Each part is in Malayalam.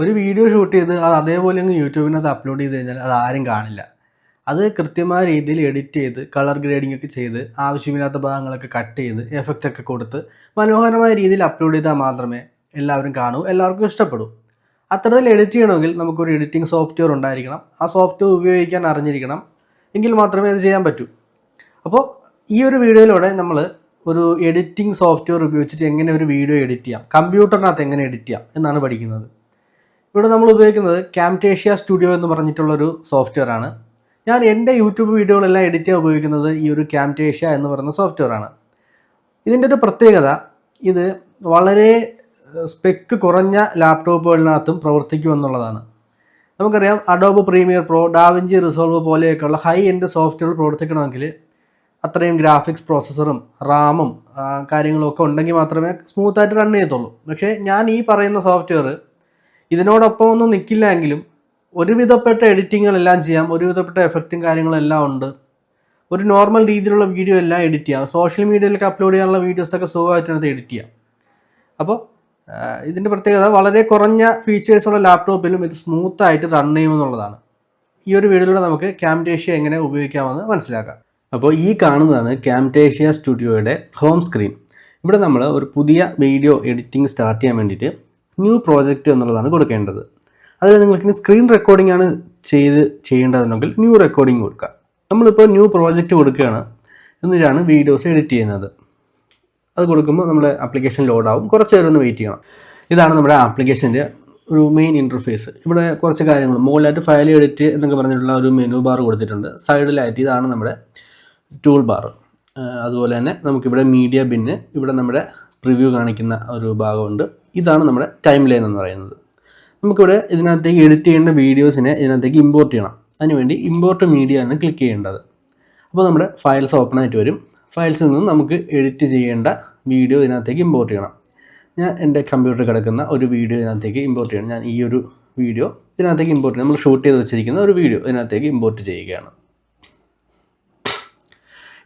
ഒരു വീഡിയോ ഷൂട്ട് ചെയ്ത് അത് അതേപോലെ അങ്ങ് യൂട്യൂബിനകത്ത് അപ്ലോഡ് ചെയ്ത് കഴിഞ്ഞാൽ അത് ആരും കാണില്ല. അത് കൃത്യമായ രീതിയിൽ എഡിറ്റ് ചെയ്ത് കളർ ഗ്രേഡിംഗ് ഒക്കെ ചെയ്ത് ആവശ്യമില്ലാത്ത ഭാഗങ്ങളൊക്കെ കട്ട് ചെയ്ത് എഫക്റ്റ് ഒക്കെ കൊടുത്ത് മനോഹരമായ രീതിയിൽ അപ്ലോഡ് ചെയ്താൽ മാത്രമേ എല്ലാവരും കാണൂ എല്ലാവർക്കും ഇഷ്ടപ്പെടൂ. അത്തരത്തിൽ എഡിറ്റ് ചെയ്യണമെങ്കിൽ നമുക്കൊരു എഡിറ്റിംഗ് സോഫ്റ്റ്വെയർ ഉണ്ടായിരിക്കണം. ആ സോഫ്റ്റ്വെയർ ഉപയോഗിക്കാൻ അറിഞ്ഞിരിക്കണം എങ്കിൽ മാത്രമേ അത് ചെയ്യാൻ പറ്റൂ. അപ്പോൾ ഈ ഒരു വീഡിയോയിലൂടെ നമ്മൾ ഒരു എഡിറ്റിംഗ് സോഫ്റ്റ്വെയർ ഉപയോഗിച്ചിട്ട് എങ്ങനെ ഒരു വീഡിയോ എഡിറ്റ് ചെയ്യാം? കമ്പ്യൂട്ടറിനകത്ത് എങ്ങനെ എഡിറ്റ് ചെയ്യാം? എന്നാണ് പഠിക്കുന്നത്. ഇവിടെ നമ്മൾ ഉപയോഗിക്കുന്നത് ക്യാംറ്റേഷ്യ സ്റ്റുഡിയോ എന്ന് പറഞ്ഞിട്ടുള്ളൊരു സോഫ്റ്റ്വെയർ ആണ്. ഞാൻ എന്റെ യൂട്യൂബ് വീഡിയോകളെല്ലാം എഡിറ്റ് ചെയ്യാൻ ഉപയോഗിക്കുന്നത് ഈ ഒരു ക്യാംറ്റേഷ്യ എന്ന് പറയുന്ന സോഫ്റ്റ്വെയർ ആണ്. ഇതിന്റെ ഒരു പ്രത്യേകത ഇത് വളരെ സ്പെക്ക് കുറഞ്ഞ ലാപ്ടോപ്പുകളിനകത്തും പ്രവർത്തിക്കുമെന്നുള്ളതാണ് നമുക്കറിയാം Adobe Premiere Pro DaVinci Resolve പോലെയൊക്കെയുള്ള high end software പ്രവർത്തിക്കണമെങ്കിൽ അത്രയും ഗ്രാഫിക്സ് പ്രോസസ്സറും റാമും കാര്യങ്ങളൊക്കെ ഉണ്ടെങ്കിൽ മാത്രമേ സ്മൂത്തായിട്ട് റൺ ചെയ്യത്തുള്ളൂ. പക്ഷേ ഞാൻ ഈ പറയുന്ന സോഫ്റ്റ്വെയർ ഇതിനോടൊപ്പം ഒന്നും നിൽക്കില്ല എങ്കിലും ഒരുവിധപ്പെട്ട എഡിറ്റിങ്ങുകളെല്ലാം ചെയ്യാം ഒരുവിധപ്പെട്ട എഫക്റ്റും കാര്യങ്ങളെല്ലാം ഉണ്ട്. ഒരു നോർമൽ രീതിയിലുള്ള വീഡിയോ എല്ലാം എഡിറ്റ് ചെയ്യാം. സോഷ്യൽ മീഡിയയിലേക്ക് അപ്ലോഡ് ചെയ്യാനുള്ള വീഡിയോസൊക്കെ സുഖമായിട്ടാണ് എഡിറ്റ് ചെയ്യാം. അപ്പോൾ ഇതിന്റെ പ്രത്യേകത വളരെ കുറഞ്ഞ ഫീച്ചേഴ്സുള്ള ലാപ്ടോപ്പിലും ഇത് സ്മൂത്തായിട്ട് റൺ ചെയ്യുമെന്നുള്ളതാണ് ഈ ഒരു വീഡിയോയിലൂടെ നമുക്ക് ക്യാംറ്റേഷ്യ എങ്ങനെ ഉപയോഗിക്കാമെന്ന് മനസ്സിലാക്കാം. അപ്പോൾ ഈ കാണുന്നതാണ് ക്യാംറ്റേഷ്യ സ്റ്റുഡിയോയുടെ ഹോം സ്ക്രീൻ ഇവിടെ നമ്മൾ ഒരു പുതിയ വീഡിയോ എഡിറ്റിംഗ് സ്റ്റാർട്ട് ചെയ്യാൻ വേണ്ടിയിട്ട് ന്യൂ പ്രോജക്റ്റ് എന്നുള്ളതാണ് കൊടുക്കേണ്ടത്. അതിൽ നിങ്ങൾക്ക് സ്ക്രീൻ റെക്കോർഡിംഗ് ആണ് ചെയ്ത് ചെയ്യേണ്ടതെങ്കിൽ ന്യൂ റെക്കോർഡിംഗ് കൊടുക്കുക. നമ്മളിപ്പോൾ ന്യൂ പ്രോജക്റ്റ് കൊടുക്കുകയാണ് എന്നിട്ടാണ് വീഡിയോസ് എഡിറ്റ് ചെയ്യുന്നത്. അത് കൊടുക്കുമ്പോൾ നമ്മുടെ ആപ്ലിക്കേഷൻ ലോഡാവും കുറച്ച് നേരം ഒന്ന് വെയിറ്റ് ചെയ്യണം. ഇതാണ് നമ്മുടെ ആപ്ലിക്കേഷന്റെ ഒരു മെയിൻ ഇന്റർഫേസ് ഇവിടെ കുറച്ച് കാര്യങ്ങൾ. മുകളിലായിട്ട് ഫയൽ എഡിറ്റ് എന്നൊക്കെ പറഞ്ഞിട്ടുള്ള ഒരു മെനു ബാർ കൊടുത്തിട്ടുണ്ട്. സൈഡിലായിട്ട് ഇതാണ് നമ്മുടെ ടൂൾ ബാർ അതുപോലെ തന്നെ നമുക്കിവിടെ മീഡിയ ബിന്ന് ഇവിടെ നമ്മുടെ പ്രിവ്യൂ കാണിക്കുന്ന ഒരു ഭാഗമുണ്ട്. ഇതാണ് നമ്മുടെ ടൈം ലൈൻ എന്ന് പറയുന്നത്. നമുക്കിവിടെ ഇതിനകത്തേക്ക് എഡിറ്റ് ചെയ്യേണ്ട വീഡിയോസിനെ ഇതിനകത്തേക്ക് ഇമ്പോർട്ട് ചെയ്യണം. അതിനുവേണ്ടി ഇമ്പോർട്ട് മീഡിയ ആണ് ക്ലിക്ക് ചെയ്യേണ്ടത്. അപ്പോൾ നമ്മുടെ ഫയൽസ് ഓപ്പൺ ആയിട്ട് വരും. ഫയൽസിൽ നിന്നും നമുക്ക് എഡിറ്റ് ചെയ്യേണ്ട വീഡിയോ ഇതിനകത്തേക്ക് ഇമ്പോർട്ട് ചെയ്യണം. ഞാൻ എന്റെ കമ്പ്യൂട്ടറിൽ കിടക്കുന്ന ഒരു വീഡിയോ ഇതിനകത്തേക്ക് ഇമ്പോർട്ട് ചെയ്യണം. ഞാൻ ഈ ഒരു വീഡിയോ ഇതിനകത്തേക്ക് ഇമ്പോർട്ട് നമ്മൾ ഷൂട്ട് ചെയ്ത് വെച്ചിരിക്കുന്ന ഒരു വീഡിയോ ഇതിനകത്തേക്ക് ഇമ്പോർട്ട് ചെയ്യുകയാണ്.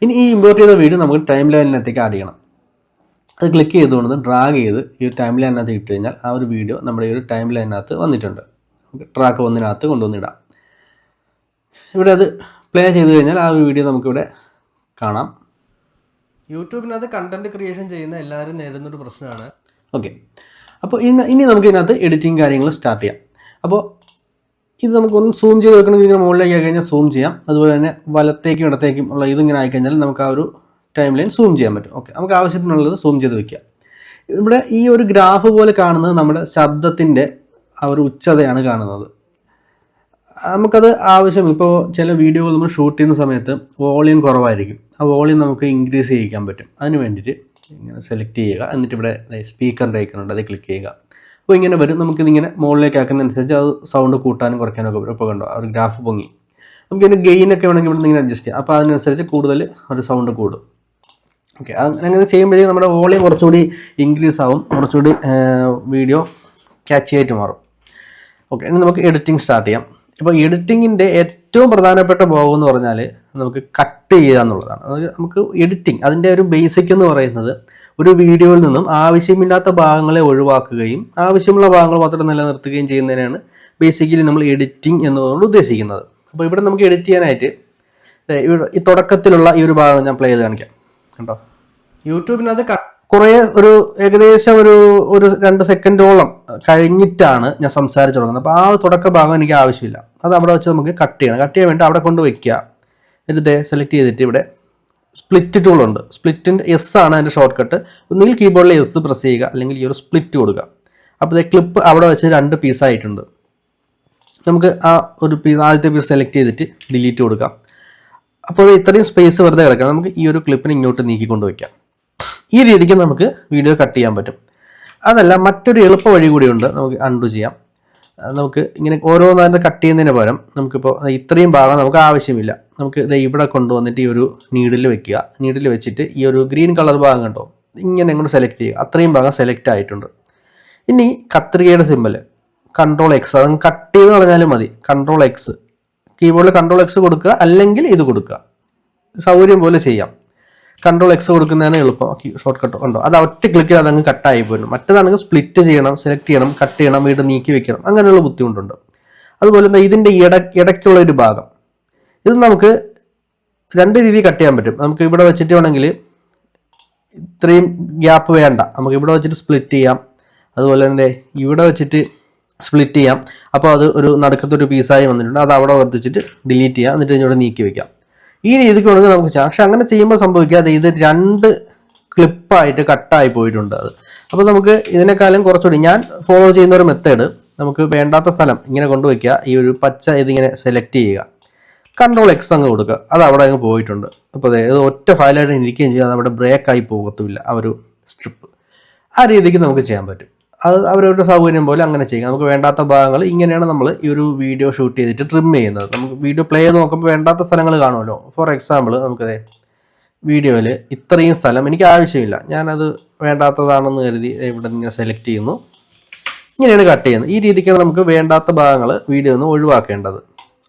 ഇനി ഈ ഇമ്പോർട്ട് ചെയ്ത വീഡിയോ നമുക്ക് ടൈം ലൈനിനകത്തേക്ക് ആഡ് ചെയ്യണം. അത് ക്ലിക്ക് ചെയ്തുകൊണ്ട് ഡ്രാഗ് ചെയ്ത് ഈ ഒരു ടൈം ലൈനകത്ത് ഇട്ട് കഴിഞ്ഞാൽ ആ ഒരു വീഡിയോ നമ്മുടെ ഈ ഒരു ടൈം ലൈനകത്ത് വന്നിട്ടുണ്ട്. ട്രാക്ക് ഒന്നിനകത്ത് കൊണ്ടുവന്നിടാം. ഇവിടെ അത് പ്ലേ ചെയ്ത് കഴിഞ്ഞാൽ ആ ഒരു വീഡിയോ നമുക്കിവിടെ കാണാം. യൂട്യൂബിനകത്ത് കണ്ടന്റ് ക്രിയേഷൻ ചെയ്യുന്ന എല്ലാവരും നേരിടുന്നൊരു പ്രശ്നമാണ്. ഓക്കെ അപ്പോൾ ഇനി ഇനി നമുക്ക് ഇതിനകത്ത് എഡിറ്റിംഗ് കാര്യങ്ങൾ സ്റ്റാർട്ട് ചെയ്യാം. അപ്പോൾ ഇത് നമുക്കൊന്ന് സൂം ചെയ്ത് വെക്കണമെങ്കിൽ മുകളിലേക്ക് ആയി കഴിഞ്ഞാൽ സൂം ചെയ്യാം. അതുപോലെ തന്നെ വലത്തേക്കും ഇടത്തേക്കും ഉള്ള ഇതിങ്ങനെ ആയിക്കഴിഞ്ഞാൽ നമുക്ക് ആ ഒരു ടൈം ലൈൻ സൂം ചെയ്യാൻ പറ്റും. ഓക്കെ നമുക്ക് ആവശ്യത്തിനുള്ളത് സൂം ചെയ്ത് വെക്കാം. ഇവിടെ ഈ ഒരു ഗ്രാഫ് പോലെ കാണുന്നത് നമ്മുടെ ശബ്ദത്തിന്റെ ആ ഒരു ഉച്ചതയാണ് കാണുന്നത്. നമുക്കത് ആവശ്യം ഇപ്പോൾ ചില വീഡിയോകൾ നമ്മൾ ഷൂട്ട് ചെയ്യുന്ന സമയത്ത് വോളിയം കുറവായിരിക്കും. ആ വോളിയം നമുക്ക് ഇൻക്രീസ് ചെയ്യിക്കാൻ പറ്റും. അതിന് വേണ്ടിയിട്ട് ഇങ്ങനെ സെലക്ട് ചെയ്യുക. എന്നിട്ട് ഇവിടെ സ്പീക്കറിന്റെ ഐക്കൺ ഉണ്ട് അത് ക്ലിക്ക് ചെയ്യുക. അപ്പോൾ ഇങ്ങനെ വരും. നമുക്കിതിങ്ങനെ മുകളിലേക്ക് ആക്കുന്നതനുസരിച്ച് അത് സൗണ്ട് കൂട്ടാനും കുറയ്ക്കാനും ഒക്കെ വരും. ഇപ്പോൾ കണ്ടോ ആ ഒരു ഗ്രാഫ് പൊങ്ങി. നമുക്കിതിന്റെ ഗെയിനൊക്കെ വേണമെങ്കിൽ ഇവിടെ നിന്ന് ഇങ്ങനെ അഡ്ജസ്റ്റ് ചെയ്യാം. അപ്പോൾ അതിനനുസരിച്ച് കൂടുതൽ ഒരു സൗണ്ട് കൂടും. ഓക്കെ അങ്ങനെ ചെയ്യുമ്പോഴേക്കും നമ്മുടെ വോളിയം കുറച്ചുകൂടി ഇൻക്രീസ് ആവും. കുറച്ചുകൂടി വീഡിയോ ക്യാച്ചി ആയിട്ട് മാറും. ഓക്കെ ഇനി നമുക്ക് എഡിറ്റിംഗ് സ്റ്റാർട്ട് ചെയ്യാം. ഇപ്പോൾ എഡിറ്റിങ്ങിന്റെ ഏറ്റവും പ്രധാനപ്പെട്ട ഭാഗം എന്ന് പറഞ്ഞാൽ നമുക്ക് കട്ട് ചെയ്യുക എന്നുള്ളതാണ്. നമുക്ക് എഡിറ്റിംഗ് അതിന്റെ ഒരു ബേസിക് എന്ന് പറയുന്നത് ഒരു വീഡിയോയിൽ നിന്നും ആവശ്യമില്ലാത്ത ഭാഗങ്ങളെ ഒഴിവാക്കുകയും ആവശ്യമുള്ള ഭാഗങ്ങൾ മാത്രം നിലനിർത്തുകയും ചെയ്യുന്നതിനാണ് ബേസിക്കലി നമ്മൾ എഡിറ്റിംഗ് എന്നതുകൊണ്ട് ഉദ്ദേശിക്കുന്നത്. അപ്പോൾ ഇവിടെ നമുക്ക് എഡിറ്റ് ചെയ്യാനായിട്ട് ഇവിടെ ഈ തുടക്കത്തിലുള്ള ഈ ഒരു ഭാഗം ഞാൻ പ്ലേ ചെയ്ത് കാണിക്കാം. കണ്ടോ? യൂട്യൂബിനകത്ത് കുറേ ഒരു ഏകദേശം ഒരു ഒരു രണ്ട് സെക്കൻഡോളം കഴിഞ്ഞിട്ടാണ് ഞാൻ സംസാരിച്ചു തുടങ്ങുന്നത്. അപ്പോൾ ആ തുടക്ക ഭാഗം എനിക്ക് ആവശ്യമില്ല. അത് അവിടെ വെച്ച് നമുക്ക് കട്ട് ചെയ്യണം. കട്ട് ചെയ്യാൻ വേണ്ടി അവിടെ കൊണ്ട് വെക്കുക. എന്നിട്ട് സെലക്ട് ചെയ്തിട്ട് ഇവിടെ സ്പ്ലിറ്റ് ടൂൾ ഉണ്ട്. സ്പ്ലിറ്റിന്റെ എസ് ആണ് അതിന്റെ ഷോർട്ട് കട്ട് ഒന്നുകിൽ കീബോർഡിൽ എസ് പ്രസ് ചെയ്യുക. അല്ലെങ്കിൽ ഈ ഒരു സ്പ്ലിറ്റ് കൊടുക്കുക. അപ്പോൾ ഇത് ക്ലിപ്പ് അവിടെ വെച്ച് രണ്ട് പീസായിട്ടുണ്ട് നമുക്ക് ആ ഒരു പീസ് ആദ്യത്തെ പീസ് സെലക്ട് ചെയ്തിട്ട് ഡിലീറ്റ് കൊടുക്കാം. അപ്പോൾ ഇത്രയും സ്പേസ് വെറുതെ കിടക്കാം നമുക്ക് ഈ ഒരു ക്ലിപ്പിന് ഇങ്ങോട്ട് നീക്കിക്കൊണ്ട് വയ്ക്കാം ഈ രീതിക്ക് നമുക്ക് വീഡിയോ കട്ട് ചെയ്യാൻ പറ്റും. അതല്ല മറ്റൊരു എളുപ്പ വഴി കൂടിയുണ്ട് നമുക്ക് അൺഡു ചെയ്യാം. നമുക്ക് ഇങ്ങനെ ഓരോന്നായിട്ട് കട്ട് ചെയ്യുന്നതിന് പകരം നമുക്കിപ്പോൾ ഇത്രയും ഭാഗം നമുക്ക് ആവശ്യമില്ല. നമുക്ക് ഇത് ഇവിടെ കൊണ്ടുവന്നിട്ട് ഈ ഒരു നീഡിൽ വെക്കുക. നീഡിൽ വെച്ചിട്ട് ഈ ഒരു ഗ്രീൻ കളർ ഭാഗം കണ്ടോ? ഇങ്ങനെ ഇങ്ങോട്ട് സെലക്ട് ചെയ്യുക. അത്രയും ഭാഗം സെലക്ട് ആയിട്ടുണ്ട്. ഇനി കത്രികയുടെ സിമ്പൽ കൺട്രോൾ എക്സ് അത് കട്ട് ചെയ്ത് കളഞ്ഞാലും മതി. കൺട്രോൾ എക്സ് കീബോർഡിൽ കൺട്രോൾ എക്സ് കൊടുക്കുക അല്ലെങ്കിൽ ഇത് കൊടുക്കുക. സൗകര്യം പോലെ ചെയ്യാം. കൺട്രോൾ എക്സ് കൊടുക്കുന്നതാണ് എളുപ്പം. ഷോർട്ട് കട്ട് ഉണ്ടോ? അത് ഒറ്റ ക്ലിക്ക് അതങ്ങ് കട്ടായി പോയിരുന്നു മറ്റേതാണെങ്കിൽ സ്പ്ലിറ്റ് ചെയ്യണം സെലക്ട് ചെയ്യണം കട്ട് ചെയ്യണം വീട് നീക്കി വെക്കണം. അങ്ങനെയുള്ള ബുദ്ധിമുട്ടുണ്ട്. അതുപോലെ തന്നെ ഇതിന്റെ ഇട ഇടയ്ക്കുള്ള ഒരു ഭാഗം. ഇത് നമുക്ക് രണ്ട് രീതിയിൽ കട്ട് ചെയ്യാൻ പറ്റും. നമുക്ക് ഇവിടെ വെച്ചിട്ട് വേണമെങ്കിൽ ഇത്രയും ഗ്യാപ്പ് വേണ്ട. നമുക്ക് ഇവിടെ വെച്ചിട്ട് സ്പ്ലിറ്റ് ചെയ്യാം. അതുപോലെ തന്നെ ഇവിടെ വെച്ചിട്ട് സ്പ്ലിറ്റ് ചെയ്യാം. അപ്പോൾ അത് ഒരു നടുക്കത്തൊരു പീസായി വന്നിട്ടുണ്ട്. അത് അവിടെ വർദ്ധിച്ചിട്ട് ഡിലീറ്റ് ചെയ്യാം. എന്നിട്ട് ഇവിടെ നീക്കി വെക്കാം. ഈ രീതിക്ക് വേണമെങ്കിൽ നമുക്ക് ചെയ്യാം. പക്ഷെ അങ്ങനെ ചെയ്യുമ്പോൾ സംഭവിക്കാതെ ഇത് രണ്ട് ക്ലിപ്പായിട്ട് കട്ടായി പോയിട്ടുണ്ട് അത്. അപ്പോൾ നമുക്ക് ഇതിനേക്കാളും കുറച്ചുകൂടി ഞാൻ ഫോളോ ചെയ്യുന്ന ഒരു മെത്തേഡ് നമുക്ക് വേണ്ടാത്ത സ്ഥലം ഇങ്ങനെ കൊണ്ടുവയ്ക്കുക ഈ ഒരു പച്ച ഇതിങ്ങനെ സെലക്ട് ചെയ്യുക. കൺട്രോൾ എക്സ് അങ്ങ് കൊടുക്കുക. അത് അവിടെ അങ്ങ് പോയിട്ടുണ്ട്. അപ്പോൾ അതെ ഇത് ഒറ്റ ഫയലായിട്ട് ഇരിക്കുകയും ചെയ്യും. അത് അവിടെ ബ്രേക്കായി പോകത്തുമില്ല. ആ ഒരു സ്ട്രിപ്പ് ആ രീതിക്ക് നമുക്ക് ചെയ്യാൻ പറ്റും. അത് അവരവരുടെ സൗകര്യം പോലെ അങ്ങനെ ചെയ്യുക നമുക്ക് വേണ്ടാത്ത ഭാഗങ്ങൾ ഇങ്ങനെയാണ് നമ്മൾ ഈ ഒരു വീഡിയോ ഷൂട്ട് ചെയ്തിട്ട് ട്രിം ചെയ്യുന്നത്. നമുക്ക് വീഡിയോ പ്ലേ ചെയ്ത് നോക്കുമ്പോൾ വേണ്ടാത്ത സ്ഥലങ്ങൾ കാണുമല്ലോ. ഫോർ എക്സാമ്പിൾ നമുക്കതേ വീഡിയോയിൽ ഇത്രയും സ്ഥലം എനിക്ക് ആവശ്യമില്ല. ഞാനത് വേണ്ടാത്തതാണെന്ന് കരുതി ഇവിടെ നിന്ന് സെലക്ട് ചെയ്യുന്നു. ഇങ്ങനെയാണ് കട്ട് ചെയ്യുന്നത്. ഈ രീതിക്കാണ് നമുക്ക് വേണ്ടാത്ത ഭാഗങ്ങൾ വീഡിയോ നിന്ന് ഒഴിവാക്കേണ്ടത്.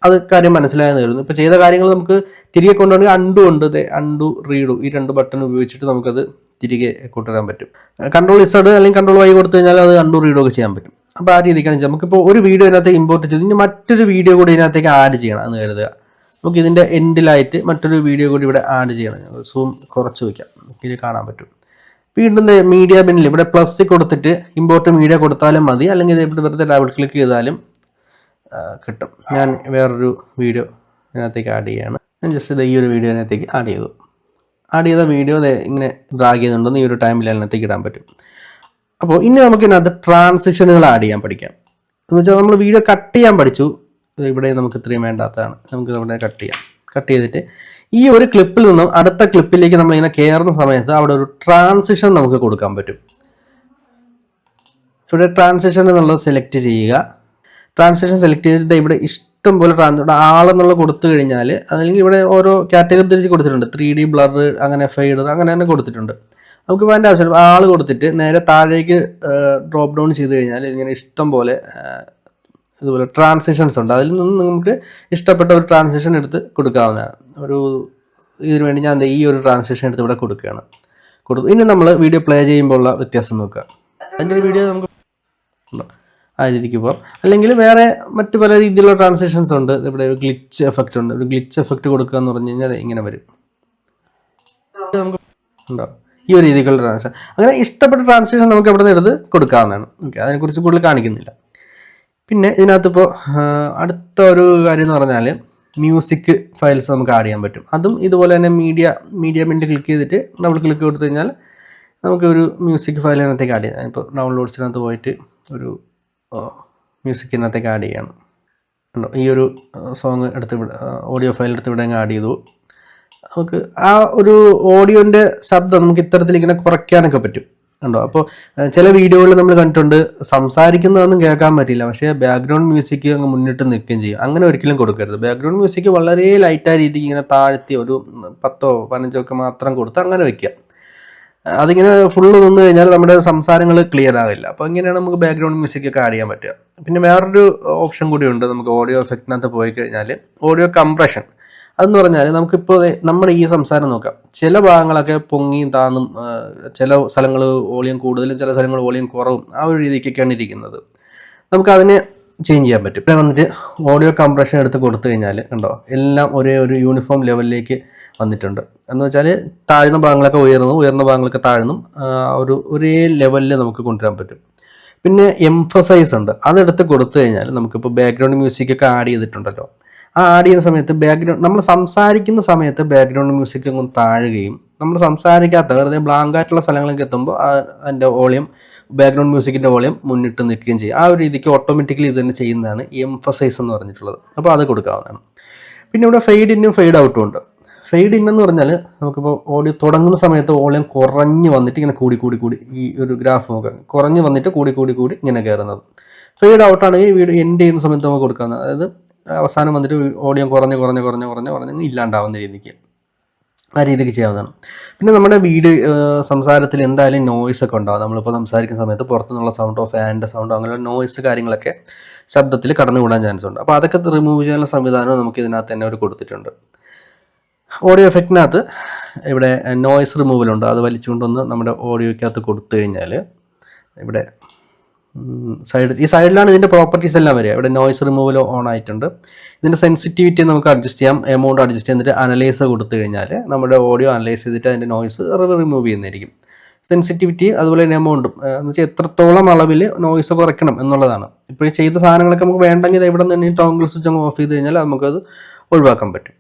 അത് കാര്യം മനസ്സിലായെന്ന് കരുതുന്നു. ഇപ്പോൾ ചെയ്ത കാര്യങ്ങൾ നമുക്ക് തിരികെ കൊണ്ടുപോകണമെങ്കിൽ അണ്ടു ഉണ്ട് അണ്ടു റീഡു ഈ രണ്ട് ബട്ടൺ ഉപയോഗിച്ചിട്ട് നമുക്കത് തിരികെ കൊണ്ടുവരാൻ പറ്റും. കൺട്രോൾ ഇസഡ് അല്ലെങ്കിൽ കൺട്രോൾ വൈ കൊടുത്തു കഴിഞ്ഞാൽ അത് അണ്ടു റീഡോ ഒക്കെ ചെയ്യാൻ പറ്റും. അപ്പോൾ ആ രീതിക്കാണ് വെച്ചാൽ നമുക്കിപ്പോൾ ഒരു വീഡിയോ ഇതിനകത്തേക്ക് ഇമ്പോർട്ട് ചെയ്ത് ഇനി മറ്റൊരു വീഡിയോ കൂടി ഇതിനകത്തേക്ക് ആഡ് ചെയ്യണം എന്ന് കരുതുക. നമുക്ക് ഇതിന്റെ എൻഡിലായിട്ട് മറ്റൊരു വീഡിയോ കൂടി ഇവിടെ ആഡ് ചെയ്യണം. സൂം കുറച്ച് വയ്ക്കാം ഇത് കാണാൻ പറ്റും. വീണ്ടും മീഡിയ ബിന്നിൽ ഇവിടെ പ്ലസ് കൊടുത്തിട്ട് ഇമ്പോർട്ട് മീഡിയ കൊടുത്താലും മതി. അല്ലെങ്കിൽ ഇവിടെ വെറുതെ ഡബിൾ ക്ലിക്ക് ചെയ്താലും കിട്ടും. ഞാൻ വേറൊരു വീഡിയോ ഇതിനകത്തേക്ക് ആഡ് ചെയ്യാണ്. ഞാൻ ജസ്റ്റ് ഈ ഒരു വീഡിയോ ഇതിനകത്തേക്ക് ആഡ് ചെയ്തു. ആഡ് ചെയ്ത വീഡിയോ ഇങ്ങനെ ഡ്രാഗ് ചെയ്യുന്നുണ്ടെന്ന് ഈ ഒരു ടൈമിൽ അതിനകത്തേക്ക് ഇടാൻ പറ്റും. അപ്പോൾ ഇനി നമുക്ക് ഇതിനകത്ത് ട്രാൻസിഷനുകൾ ആഡ് ചെയ്യാൻ പഠിക്കാം. എന്ന് വെച്ചാൽ നമ്മൾ വീഡിയോ കട്ട് ചെയ്യാൻ പഠിച്ചു. ഇവിടെ നമുക്ക് ഇത്രയും വേണ്ടാത്തതാണ്. നമുക്ക് നമ്മുടെ കട്ട് ചെയ്യാം. കട്ട് ചെയ്തിട്ട് ഈ ഒരു ക്ലിപ്പിൽ നിന്നും അടുത്ത ക്ലിപ്പിലേക്ക് നമ്മൾ ഇങ്ങനെ കയറുന്ന സമയത്ത് അവിടെ ഒരു ട്രാൻസിഷൻ നമുക്ക് കൊടുക്കാൻ പറ്റും. ഇവിടെ ട്രാൻസിഷൻ എന്നുള്ളത് സെലക്ട് ചെയ്യുക. ട്രാൻസിഷൻ സെലക്ട് ചെയ്തിട്ട് ഇവിടെ ഇഷ്ടം പോലെ ട്രാൻസ് ആളെന്നുള്ള കൊടുത്തു കഴിഞ്ഞാൽ അല്ലെങ്കിൽ ഇവിടെ ഓരോ കാറ്റഗറി തിരിച്ച് കൊടുത്തിട്ടുണ്ട്. ത്രീ ഡി ബ്ലർ അങ്ങനെ ഫൈഡർ അങ്ങനെ തന്നെ കൊടുത്തിട്ടുണ്ട്. നമുക്ക് വേണ്ട ആവശ്യം ആൾ കൊടുത്തിട്ട് നേരെ താഴേക്ക് ഡ്രോപ്പ് ഡൗൺ ചെയ്ത് കഴിഞ്ഞാൽ ഇങ്ങനെ ഇഷ്ടം പോലെ ഇതുപോലെ ട്രാൻസിഷൻസ് ഉണ്ട്. അതിൽ നിന്ന് നമുക്ക് ഇഷ്ടപ്പെട്ട ഒരു ട്രാൻസിഷൻ എടുത്ത് കൊടുക്കാവുന്നതാണ്. ഒരു ഇതിനു വേണ്ടി ഞാൻ ഈ ഒരു ട്രാൻസിഷൻ എടുത്ത് ഇവിടെ കൊടുക്കുകയാണ്. കൊടുത്തു ഇനി നമ്മൾ വീഡിയോ പ്ലേ ചെയ്യുമ്പോൾ ഉള്ള വ്യത്യാസം നോക്കുക. അതിന്റെ ഒരു വീഡിയോ നമുക്ക് ഉണ്ടോ? ആ രീതിക്ക് പോകാം അല്ലെങ്കിൽ വേറെ മറ്റു പല രീതിയിലുള്ള ട്രാൻസാക്ഷൻസ് ഉണ്ട്. ഇവിടെ ഒരു ഗ്ലിച്ച് എഫക്റ്റ് ഉണ്ട്. ഒരു ഗ്ലിച്ച് എഫക്റ്റ് കൊടുക്കുക എന്ന് പറഞ്ഞു കഴിഞ്ഞാൽ ഇങ്ങനെ വരും. ഉണ്ടോ? ഈ ഒരു രീതിക്കുള്ള ട്രാൻസാക്ഷൻ അങ്ങനെ ഇഷ്ടപ്പെട്ട ട്രാൻസാക്ഷൻ നമുക്ക് എവിടെ നിന്ന് എടുത്ത് കൊടുക്കാവുന്നതാണ്. ഓക്കെ അതിനെക്കുറിച്ച് കൂടുതൽ കാണിക്കുന്നില്ല. പിന്നെ ഇതിനകത്ത് ഇപ്പോൾ അടുത്ത ഒരു കാര്യം എന്ന് പറഞ്ഞാൽ മ്യൂസിക് ഫയൽസ് നമുക്ക് ആഡ് ചെയ്യാൻ പറ്റും. അതും ഇതുപോലെ തന്നെ മീഡിയ മീഡിയ മിനിറ്റ് ക്ലിക്ക് ചെയ്തിട്ട് നമ്മൾ ക്ലിക്ക് കൊടുത്തു കഴിഞ്ഞാൽ നമുക്ക് ഒരു മ്യൂസിക് ഫയൽ അതിനകത്തേക്ക് ആഡ് ചെയ്യാം ഇപ്പോൾ ഡൗൺലോഡ്സിനകത്ത് പോയിട്ട് ഒരു മ്യൂസിക്കിനകത്തേക്ക് ആഡ് ചെയ്യാണ്. ഉണ്ടോ ഈ ഒരു സോങ് എടുത്ത് ഓഡിയോ ഫയൽ എടുത്ത് ഇവിടെ അങ്ങ് ആഡ് ചെയ്തു. നമുക്ക് ആ ഒരു ഓഡിയോന്റെ ശബ്ദം നമുക്ക് ഇത്തരത്തിൽ ഇങ്ങനെ കുറയ്ക്കാനൊക്കെ പറ്റും. ഉണ്ടോ അപ്പോൾ ചില വീഡിയോകളിൽ നമ്മൾ കണ്ടിട്ടുണ്ട് സംസാരിക്കുന്നതൊന്നും കേൾക്കാൻ പറ്റില്ല പക്ഷേ ബാക്ക്ഗ്രൗണ്ട് മ്യൂസിക് അങ്ങ് മുന്നിട്ട് നിൽക്കുകയും ചെയ്യും. അങ്ങനെ ഒരിക്കലും കൊടുക്കരുത്. ബാക്ക്ഗ്രൗണ്ട് മ്യൂസിക് വളരെ ലൈറ്റായ രീതിക്ക് ഇങ്ങനെ താഴ്ത്തി ഒരു പത്തോ പതിനഞ്ചോ ഒക്കെ മാത്രം കൊടുത്ത് അങ്ങനെ വെക്കുക. അതിങ്ങനെ ഫുള്ള് നിന്ന് കഴിഞ്ഞാൽ നമ്മുടെ സംസാരങ്ങൾ ക്ലിയർ ആവില്ല. അപ്പോൾ ഇങ്ങനെയാണ് നമുക്ക് ബാക്ക്ഗ്രൗണ്ട് മ്യൂസിക് ഒക്കെ ആഡ് ചെയ്യാൻ പറ്റുക. പിന്നെ വേറൊരു ഓപ്ഷൻ കൂടി ഉണ്ട് നമുക്ക് ഓഡിയോ എഫക്റ്റിനകത്ത് പോയി കഴിഞ്ഞാൽ ഓഡിയോ കംപ്രഷൻ അതെന്ന് പറഞ്ഞാൽ നമുക്കിപ്പോൾ നമ്മുടെ ഈ സംസാരം നോക്കാം. ചില ഭാഗങ്ങളൊക്കെ പൊങ്ങിയും താന്നും ചില സ്ഥലങ്ങൾ വോളിയം കൂടുതലും ചില സ്ഥലങ്ങൾ വോളിയം കുറവും ആ ഒരു രീതിക്കൊക്കെയാണ് ഇരിക്കുന്നത്. നമുക്കതിനെ ചേഞ്ച് ചെയ്യാൻ പറ്റും. പിന്നെ വന്നിട്ട് ഓഡിയോ കംപ്രഷൻ എടുത്ത് കൊടുത്തു കഴിഞ്ഞാൽ കണ്ടോ? എല്ലാം ഒരേ ഒരു യൂണിഫോം ലെവലിലേക്ക് വന്നിട്ടുണ്ട്. എന്ന് വെച്ചാൽ താഴ്ന്ന ഭാഗങ്ങളൊക്കെ ഉയർന്നു ഉയർന്ന ഭാഗങ്ങളൊക്കെ താഴ്ന്നും ഒരു ഒരേ ലെവലിൽ നമുക്ക് കൊണ്ടുവരാൻ പറ്റും. പിന്നെ എംഫസൈസ് ഉണ്ട്. അതെടുത്ത് കൊടുത്തു കഴിഞ്ഞാൽ നമുക്കിപ്പോൾ ബാക്ക്ഗ്രൗണ്ട് മ്യൂസിക് ഒക്കെ ആഡ് ചെയ്തിട്ടുണ്ടല്ലോ. ആ ആഡ് ചെയ്യുന്ന സമയത്ത് ബാക്ക്ഗ്രൗണ്ട് നമ്മൾ സംസാരിക്കുന്ന സമയത്ത് ബാക്ക്ഗ്രൗണ്ട് മ്യൂസിക് അങ്ങ് താഴുകയും നമ്മൾ സംസാരിക്കാത്ത വെറുതെ ബ്ലാങ്ക് ആയിട്ടുള്ള സ്ഥലങ്ങളിലേക്ക് എത്തുമ്പോൾ അതിന്റെ വോളിയം ബാക്ക്ഗ്രൗണ്ട് മ്യൂസിക്കിന്റെ വോളിയം മുന്നിട്ട് നിൽക്കുകയും ചെയ്യും. ആ ഒരു രീതിക്ക് ഓട്ടോമാറ്റിക്കലി ഇത് തന്നെ ചെയ്യുന്നതാണ് എംഫസൈസ് എന്ന് പറഞ്ഞിട്ടുള്ളത്. അപ്പോൾ അത് കൊടുക്കാവുന്നതാണ്. പിന്നെ ഇവിടെ ഫെയ്ഡ് ഇന്നും ഫെയ്ഡ് ഔട്ടും ഉണ്ട്. ഫെയ്ഡ് ഇൻ എന്ന് പറഞ്ഞാൽ നമുക്കിപ്പോൾ ഓഡിയോ തുടങ്ങുന്ന സമയത്ത് വോളിയം കുറഞ്ഞ് വന്നിട്ട് ഇങ്ങനെ കൂടി കൂടി കൂടി ഈ ഒരു ഗ്രാഫ് നോക്കാം. കുറഞ്ഞ് വന്നിട്ട് കൂടി കൂടി കൂടി ഇങ്ങനെ കയറുന്നത്. ഫെയ്ഡ് ഔട്ടാണെങ്കിൽ വീഡിയോ എൻഡ് ചെയ്യുന്ന സമയത്ത് നമുക്ക് കൊടുക്കാവുന്നത്. അതായത് അവസാനം വന്നിട്ട് ഓഡിയോ കുറഞ്ഞ് കുറഞ്ഞ് കുറഞ്ഞ് കുറഞ്ഞ് കുറഞ്ഞ് ഇല്ലാണ്ടാവുന്ന രീതിക്ക്. ആ രീതിക്ക് ചെയ്യാവുന്നതാണ്. പിന്നെ നമ്മുടെ വീഡിയോ സംസാരത്തിൽ എന്തായാലും നോയ്സ് ഒക്കെ ഉണ്ടാവും. നമ്മളിപ്പോൾ സംസാരിക്കുന്ന സമയത്ത് പുറത്തുനിന്നുള്ള സൗണ്ടോ ഫാനിന്റെ സൗണ്ടോ അങ്ങനെയുള്ള നോയ്സ് കാര്യങ്ങളൊക്കെ ശബ്ദത്തിൽ കടന്നു കൂടാൻ ചാൻസ് ഉണ്ട്. അപ്പോൾ അതൊക്കെ റിമൂവ് ചെയ്യാനുള്ള സംവിധാനം നമുക്ക് ഇതിനകത്ത് തന്നെ അവർ കൊടുത്തിട്ടുണ്ട്. ഓഡിയോ എഫക്റ്റിനകത്ത് ഇവിടെ നോയ്സ് റിമൂവലുണ്ട് അത് വലിച്ചുകൊണ്ടൊന്ന് നമ്മുടെ ഓഡിയോയ്ക്കകത്ത് കൊടുത്തു കഴിഞ്ഞാൽ ഇവിടെ സൈഡ് ഈ സൈഡിലാണ് ഇതിന്റെ പ്രോപ്പർട്ടീസ് എല്ലാം വരിക. ഇവിടെ നോയ്സ് റിമൂവൽ ഓൺ ആയിട്ടുണ്ട്. ഇതിന്റെ സെൻസിറ്റിവിറ്റി നമുക്ക് അഡ്ജസ്റ്റ് ചെയ്യാം. എമൗണ്ട് അഡ്ജസ്റ്റ് ചെയ്തിട്ട് അനലൈസ് കൊടുത്തു കഴിഞ്ഞാൽ നമ്മുടെ ഓഡിയോ അനലൈസ് ചെയ്തിട്ട് അതിന്റെ നോയ്സ് റിമൂവ് ചെയ്യുന്നതായിരിക്കും. സെൻസിറ്റിവിറ്റി അതുപോലെ തന്നെ എമൗണ്ടും എന്ന് വെച്ചാൽ എത്രത്തോളം അളവിൽ നോയ്സ് കുറയ്ക്കണം എന്നുള്ളതാണ്. ഇപ്പോൾ ചെയ്ത സാധനങ്ങളൊക്കെ നമുക്ക് വേണ്ടെങ്കിൽ ഇവിടെ നിന്ന് തന്നെ ടോങ്കിൾ സ്വിച്ച് അങ്ങ് ഓഫ് ചെയ്ത് കഴിഞ്ഞാൽ നമുക്കത് ഒഴിവാക്കാൻ പറ്റും.